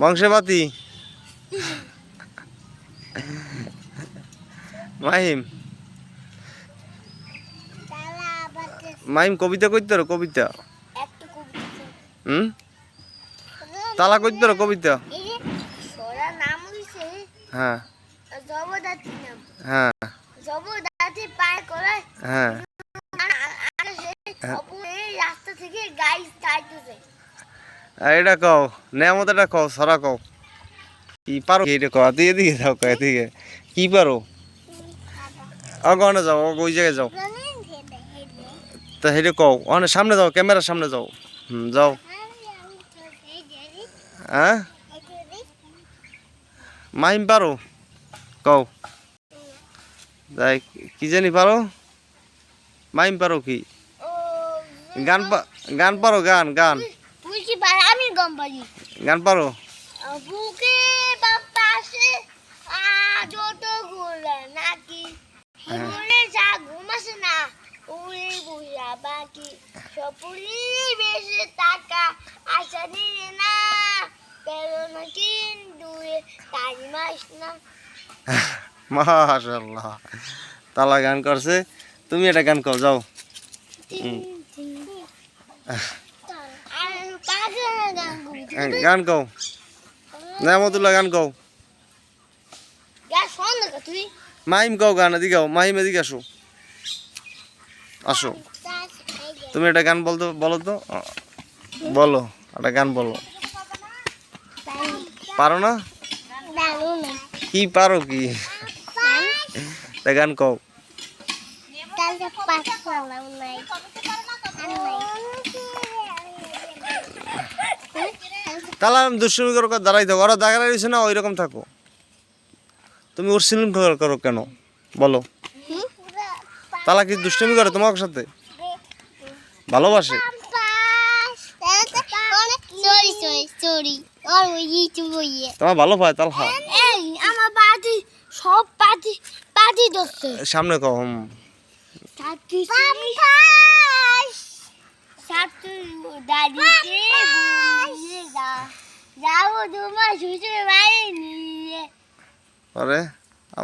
বংশে বাতি মাহিম? মাহিম কবিতা কইতে রো কবিতা? হুম? তালা কইতে রো কবিতা? হ্যাঁ। হ্যাঁ। হ্যাঁ। রাস্তা থেকে গাড়ি এটা কও নেমত এটা কও, সরা কও। কি পারো? এটা কও তুই এদিকে যাও কও এদিকে কি পারো? অগনে যাও ওই জায়গায় যাও। তা হেঁটে কও অনে সামনে যাও ক্যামেরার সামনে যাও। হুম, যাও। হ্যাঁ মাহিম পারো কও। যাই, কি জানি পারো মাহিম পারো কি? গান গান পারো গান গান। তুই আমি পারি গান পারো? বুকে বাতাসে আজ তো ঘুরে নাকি ঘুরে যা ঘুমাসে না উড়ে বুঝা বাকি। সপুরি বেশি টাকা আশা নিয়ে না। পেল না কিন তাই মাস না। মাশাল্লাহ তালা গান করছে। তুমি এটা গান কও যাও। গান হ্যাঁ, গান কও নেমতুল্লাহ গান কও গা শোন না তুই। মাহিম কও গান এদিকে আও মাহিম এদিকে আসো। আসো। তুমি একটা গান বলতো বলো তো। বলো একটা গান বলো। পারো না? কি পারো কি? গান কও। তাহলে আমি দুষ্টুমি করো দাঁড়াই থাকো ওরা দাঁড়াই রয়েছে না ওই রকম থাকো তুমি ওর সিলিম করো কেন বলো তালা কি দুষ্টুমি করে তোমার সাথে ভালোবাসে ইয়ে তোমার ভালো পায় তালহা আমার সব সামনে কও হুম সাথী সাথী দাদিকে বলিয়ে যা যাব তোমার